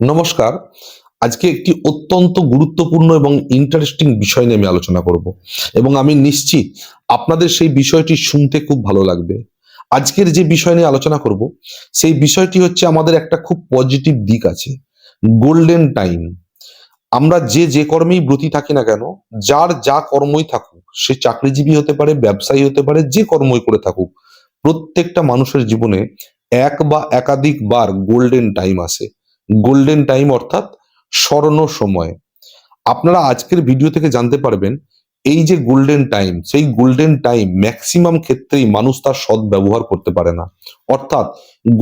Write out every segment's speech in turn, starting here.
নমস্কার। আজকে একটি অত্যন্ত গুরুত্বপূর্ণ এবং ইন্টারেস্টিং বিষয় নিয়ে আমি আলোচনা করব এবং আমি নিশ্চিত আপনাদের সেই বিষয়টি শুনতে খুব ভালো লাগবে। আজকের যে বিষয় নিয়ে আলোচনা করব, সেই বিষয়টি হচ্ছে আমাদের একটা খুব পজিটিভ দিক আছে গোল্ডেন টাইম আমরা যে যে কর্মেই ব্রতী থাকি না কেন, যার যা কর্মই থাকুক, সে চাকরিজীবী হতে পারে, ব্যবসায়ী হতে পারে, যে কর্মই করে থাকুক, প্রত্যেকটা মানুষের জীবনে এক বা একাধিক বার গোল্ডেন টাইম আসে। গোল্ডেন টাইম অর্থাৎ স্বর্ণ সময়। আপনারা আজকের ভিডিও থেকে জানতে পারবেন, এই যে গোল্ডেন টাইম সেই গোল্ডেন টাইম ম্যাক্সিমাম ক্ষেত্রেই মানুষ তার সৎ ব্যবহার করতে পারে না। অর্থাৎ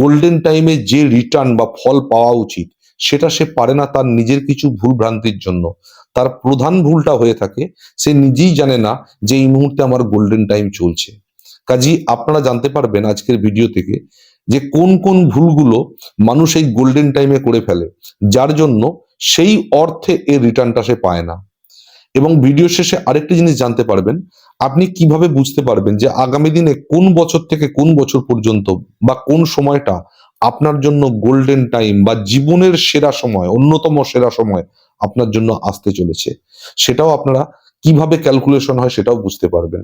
গোল্ডেন টাইমে যে রিটার্ন বা ফল পাওয়া উচিত, সেটা সে পারে না তার নিজের কিছু ভুল ভ্রান্তির জন্য। তার প্রধান ভুলটা হয়ে থাকে, সে নিজেই জানে না যে এই মুহূর্তে আমার গোল্ডেন টাইম চলছে। কাজী আপনারা জানতে পারবেন আজকের ভিডিও থেকে যে কোন কোন ভুলগুলো মানুষ এই গোল্ডেন টাইমে করে ফেলে, যার জন্য সেই অর্থে এর রিটার্নটা সে পায় না। এবং ভিডিও শেষে আরেকটি জিনিস জানতে পারবেন, আপনি কীভাবে বুঝতে পারবেন যে আগামী দিনে কোন বছর থেকে কোন বছর পর্যন্ত বা কোন সময়টা আপনার জন্য গোল্ডেন টাইম বা জীবনের সেরা সময়, অন্যতম সেরা সময় আপনার জন্য আসতে চলেছে? সেটাও আপনারা কীভাবে ক্যালকুলেশন হয় সেটাও বুঝতে পারবেন।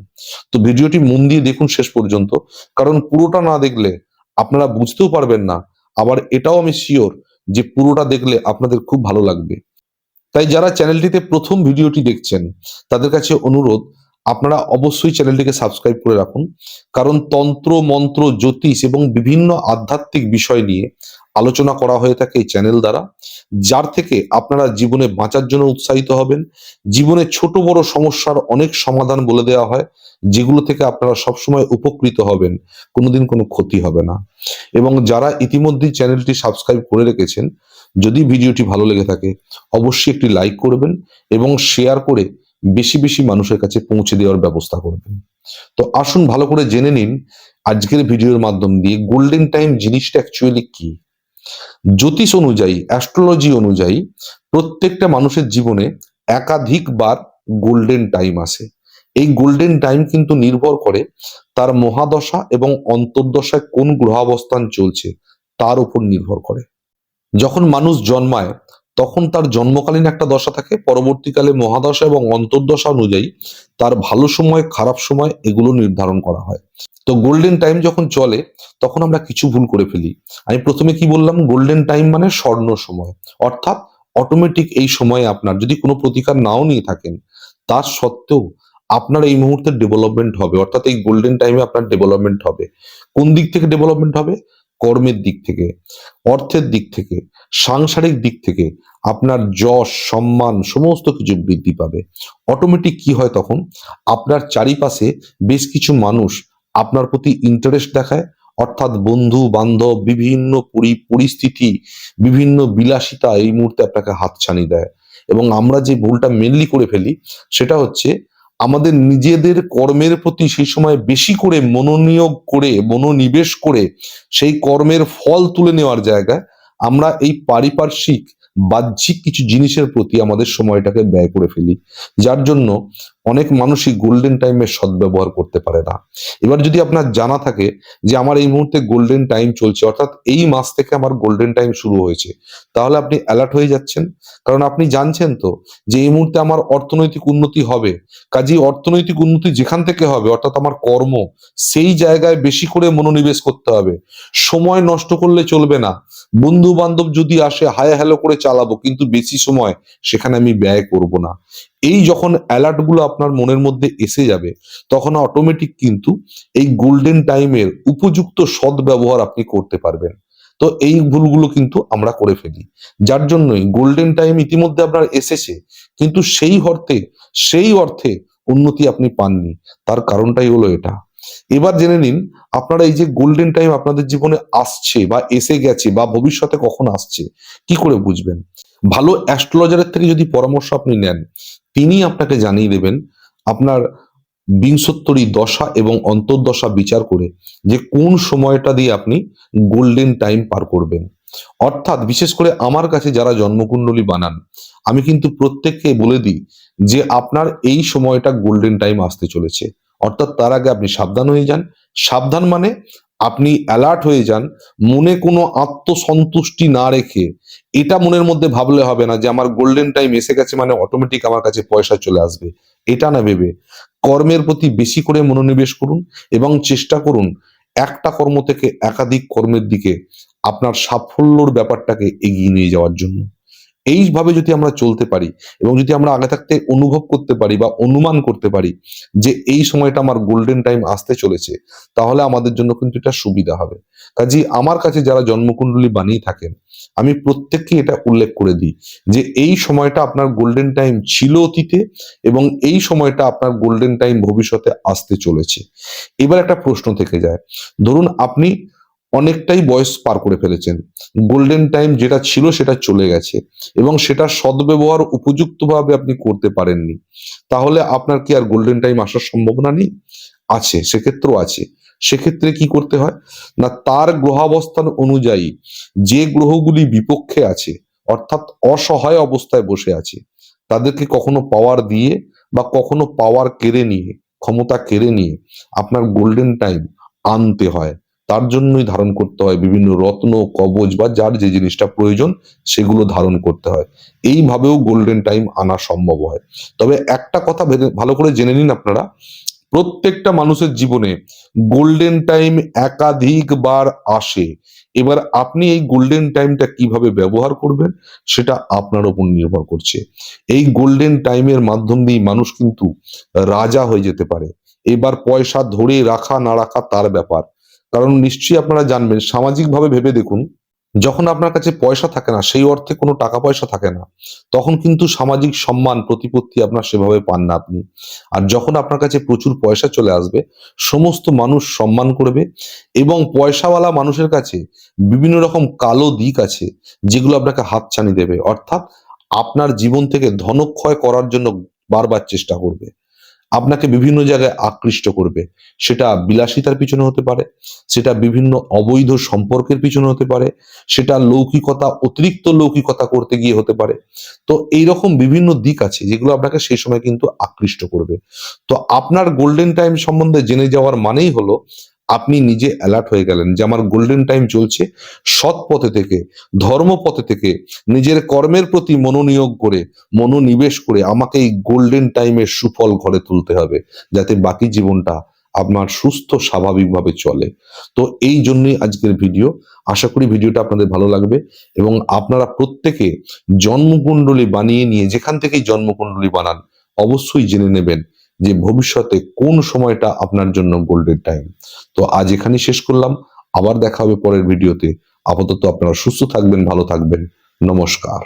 তো ভিডিওটি মন দিয়ে দেখুন শেষ পর্যন্ত, কারণ পুরোটা না দেখলে আপনারা বুঝতেও পারবেন না, আবার এটাও আমি শিওর যে পুরোটা দেখলে আপনাদের খুব ভালো লাগবে। তাই যারা চ্যানেলটিতে প্রথম ভিডিওটি দেখছেন, তাদের কাছে অনুরোধ, আপনারা অবশ্যই চ্যানেলটিকে সাবস্ক্রাইব করে রাখুন। কারণ তন্ত্র, মন্ত্র, জ্যোতিষ এবং বিভিন্ন আধ্যাত্মিক বিষয় নিয়ে আলোচনা করা হয়ে থাকে এই চ্যানেল দ্বারা, যার থেকে আপনারা জীবনে বাঁচার জন্য উৎসাহিত হবেন। জীবনে ছোট বড় সমস্যার অনেক সমাধান বলে দেওয়া হয়, যেগুলো থেকে আপনারা সবসময় উপকৃত হবেন। কোনোদিন কোনো ক্ষতি হবে না। এবং যারা ইতিমধ্যেই চ্যানেলটি সাবস্ক্রাইব করে রেখেছেন, যদি ভিডিওটি ভালো লেগে থাকে, অবশ্যই একটি লাইক করবেন এবং শেয়ার করে বেশি বেশি মানুষের কাছে পৌঁছে দেওয়ার ব্যবস্থা করবেন। তো আসুন ভালো করে জেনে নিন, আজকের ভিডিওর মাধ্যম দিয়ে গোল্ডেন টাইম জিনিসটা অ্যাকচুয়ালি কি? জ্যোতিষ অনুযায়ী অ্যাস্ট্রোলজি অনুযায়ী প্রত্যেকটা মানুষের জীবনে একাধিকবার গোল্ডেন টাইম আসে। এই গোল্ডেন টাইম কিন্তু নির্ভর করে তার মহাদশা এবং অন্তর্দশায় কোন গ্রহাবস্থান চলছে, তার উপর নির্ভর করে। যখন মানুষ জন্মায় তখন তার জন্মকালীন একটা দশা থাকে। পরবর্তীকালে মহাদশা এবং অন্তর্দশা অনুযায়ী তার ভালো সময়, খারাপ সময় এগুলো নির্ধারণ করা হয়। তো গোল্ডেন টাইম যখন চলে, তখন আমরা কিছু ভুল করে ফেলি। আমি প্রথমে কি বললাম? গোল্ডেন টাইম মানে স্বর্ণ সময়। অর্থাৎ অটোমেটিক এই সময়ে আপনার যদি কোনো প্রতিকার নাও নিয়ে থাকেন, তার সত্ত্বেও আপনার এই মুহূর্তে ডেভেলপমেন্ট হবে। অর্থাৎ এই গোল্ডেন টাইমে আপনার ডেভেলপমেন্ট হবে। কোন দিক থেকে ডেভেলপমেন্ট হবে? কর্মের দিক থেকে, অর্থের দিক থেকে, সাংসারিক দিক থেকে আপনার যশ, সম্মান সমস্ত কিছু বৃদ্ধি পাবে। অটোমেটিক কি হয় তখন? আপনার চারিপাশে বেশ কিছু মানুষ আপনার প্রতি ইন্টারেস্ট দেখায়, অর্থাৎ বন্ধু, বান্ধব, বিভিন্ন পরি- পরিস্থিতি, বিভিন্ন বিলাসিতা এই মুহূর্তে আপনাকে হাতছানি দেয়। এবং আমরা যে ভুলটা মেনলি করে ফেলি, সেটা হচ্ছে আমাদের নিজেদের কর্মের প্রতি সেই সময় বেশি করে মনোনিয়োগ করে, মনোনিবেশ করে সেই কর্মের ফল তুলে নেওয়ার জায়গায় আমরা এই পারিপার্শ্বিক বাহ্যিক কিছু জিনিসের প্রতি আমাদের সময়টাকে ব্যয় করে ফেলি। যার জন্য অনেক মানুষই গোল্ডেন টাইমের সদ্ব্যবহার করতে পারে না। এবার যদি আপনার জানা থাকে যে আমার এই মুহূর্তে গোল্ডেন টাইম চলছে, অর্থাৎ এই মাস থেকে আমার গোল্ডেন টাইম শুরু হয়েছে, তাহলে আপনি অ্যালার্ট হয়ে যাচ্ছেন। কারণ আপনি জানছেন তো যে এই মুহূর্তে আমার অর্থনৈতিক উন্নতি হবে, কাজেই অর্থনৈতিক উন্নতি যেখান থেকে হবে, অর্থাৎ আমার কর্ম, সেই জায়গায় বেশি করে মনোনিবেশ করতে হবে। সময় নষ্ট করলে চলবে না। বন্ধু বান্ধব যদি আসে, হায় হ্যালো করে চালাবো, কিন্তু বেশি সময় সেখানে আমি ব্যয় করব না। এই যখন অ্যালার্টগুলো আপনার মনের মধ্যে এসে যাবে, তখন অটোমেটিক কিন্তু এই গোল্ডেন টাইমের উপযুক্ত সদ্ব্যবহার আপনি করতে পারবেন। তো এই ভুলগুলো কিন্তু আমরা করে ফেলি। যার জন্যই গোল্ডেন টাইম ইতিমধ্যে আপনার এসেছে, কিন্তু সেই অর্থে সেই অর্থে উন্নতি আপনি পাননি। তার কারণটাই হলো এটা। এবার জেনে নিন, আপনারা এই যে গোল্ডেন টাইম আপনাদের জীবনে আসছে বা এসে গেছে বা ভবিষ্যতে কখন আসছে, কি করে বুঝবেন? ভালো অ্যাস্ট্রোলজারের থেকে যদি পরামর্শ আপনি নেন, তিনি আপনাকে জানিয়ে দেবেন আপনার বিংশোত্তরী দশা এবং অন্তর্দশা বিচার করে যে কোন সময়টা দিয়ে আপনি গোল্ডেন টাইম পার করবেন। অর্থাৎ বিশেষ করে আমার কাছে যারা জন্মকুণ্ডলী বানান, আমি কিন্তু প্রত্যেককে বলে দিই যে আপনার এই সময়টা গোল্ডেন টাইম আসতে চলেছে। অর্থাৎ তার আগে আপনি সাবধান হয়ে যান। সাবধান মানে আপনি অ্যালার্ট হয়ে যান, মনে কোনো আত্মসন্তুষ্টি না রেখে। এটা মনের মধ্যে ভাবলে হবে না যে আমার গোল্ডেন টাইম এসে গেছে মানে অটোমেটিক আমার কাছে পয়সা চলে আসবে। এটা না ভেবে। কর্মের প্রতি বেশি করে মনোনিবেশ করুন এবং চেষ্টা করুন একটা কর্ম থেকে একাধিক কর্মের দিকে আপনার সাফল্যর ব্যাপারটাকে এগিয়ে নিয়ে যাওয়ার জন্য। এইভাবে যদি আমরা চলতে পারি এবং যদি আমরা আগে থাকতে অনুভব করতে পারি বা অনুমান করতে পারি যে এই সময়টা আমার গোল্ডেন টাইম আসতে চলেছে, তাহলে আমাদের জন্য কিন্তু এটা সুবিধা হবে। কাজে আমার কাছে যারা জন্মকুণ্ডলী বানিয়ে থাকেন, আমি প্রত্যেককে এটা উল্লেখ করে দিই যে এই সময়টা আপনার গোল্ডেন টাইম ছিল অতীতে এবং এই সময়টা আপনার গোল্ডেন টাইম ভবিষ্যতে আসতে চলেছে। এবার একটা প্রশ্ন থেকে যায়। ধরুন আপনি অনেকটাই বয়স পার করে ফেলেছেন। গোল্ডেন টাইম যেটা ছিল সেটা চলে গেছে এবং সেটা সদ্ব্যবহার উপযুক্তভাবে আপনি করতে পারেননি। তাহলে আপনার কি আর গোল্ডেন টাইম আসার সম্ভাবনা নেই? আছে, সেক্ষেত্রেও আছে। সেক্ষেত্রে কি করতে হয়? না, তার গ্রহাবস্থান অনুযায়ী যে গ্রহগুলি বিপক্ষে আছে, অর্থাৎ অসহায় অবস্থায় বসে আছে, তাদেরকে কখনো পাওয়ার দিয়ে বা কখনো পাওয়ার কেড়ে নিয়ে, ক্ষমতা কেড়ে নিয়ে আপনার গোল্ডেন টাইম আনতে হয়। তার জন্যই ধারণ করতে হয় বিভিন্ন রত্ন কবচ বা যার যে জিনিসটা প্রয়োজন সেগুলো ধারণ করতে হয়। এইভাবেও গোল্ডেন টাইম আনা সম্ভব হয়। তবে একটা কথা ভালো করে জেনে নিন আপনারা। প্রত্যেকটা মানুষের জীবনে গোল্ডেন টাইম একাধিকবার আসে। এবার আপনি এই গোল্ডেন টাইমটা কীভাবে ব্যবহার করবেন সেটা আপনার উপর নির্ভর করছে। এই গোল্ডেন টাইমের মাধ্যম দিয়ে মানুষ কিন্তু রাজা হয়ে যেতে পারে। এবার পয়সা ধরে রাখা না রাখা তার ব্যাপার। কারণ নিশ্চয়ই আপনারা জানবেন, সামাজিকভাবে ভেবে দেখুন, যখন আপনার কাছে পয়সা থাকে না, সেই অর্থে কোনো টাকা পয়সা থাকে না, তখন কিন্তু সামাজিক সম্মান, প্রতিপত্তি আপনার সেভাবে পান না আপনি। আর যখন আপনার কাছে প্রচুর পয়সা চলে আসবে, সমস্ত মানুষ সম্মান করবে এবং পয়সাওয়ালা মানুষের কাছে বিভিন্ন রকম কালো দিক আছে, যেগুলো আপনাকে হাতছানি দেবে। অর্থাৎ আপনার জীবন থেকে ধনক্ষয় করার জন্য বারবার চেষ্টা করবে। আপনাকে বিভিন্ন জায়গায় আকৃষ্ট করবে। সেটা বিলাসিতার পিছনে হতে পারে, সেটা বিভিন্ন অবৈধ সম্পর্কের পিছনে হতে পারে, সেটা লৌকিকতা, অতিরিক্ত লৌকিকতা করতে গিয়ে হতে পারে। তো এই রকম বিভিন্ন দিক আছে যেগুলো আপনাকে সেই সময় কিন্তু আকৃষ্ট করবে। তো আপনার গোল্ডেন টাইম সম্বন্ধে জেনে যাওয়ার মানেই হলো আপনি নিজে অ্যালার্ট হয়ে গেলেন যে আমার গোল্ডেন টাইম চলছে। সৎ পথে থেকে, ধর্ম পথে থেকে, নিজের কর্মের প্রতি মনোনিয়োগ করে, মনোনিবেশ করে আমাকে এই গোল্ডেন টাইমের সুফল ঘরে তুলতে হবে, যাতে বাকি জীবনটা আপনার সুস্থ, স্বাভাবিকভাবে চলে। তো এই জন্যই আজকের ভিডিও আশা করি ভিডিওটা আপনাদের ভালো লাগবে এবং আপনারা প্রত্যেকে জন্মকুণ্ডলী বানিয়ে নিয়ে, যেখান থেকেই জন্মকুণ্ডলী বানান, অবশ্যই জেনে নেবেন যে ভবিষ্যতে কোন সময়টা আপনার জন্য গোল্ডেন টাইম তো আজ এখানেই শেষ করলাম। আবার দেখা হবে পরের ভিডিওতে আপাতত আপনারা সুস্থ থাকবেন, ভালো থাকবেন। নমস্কার।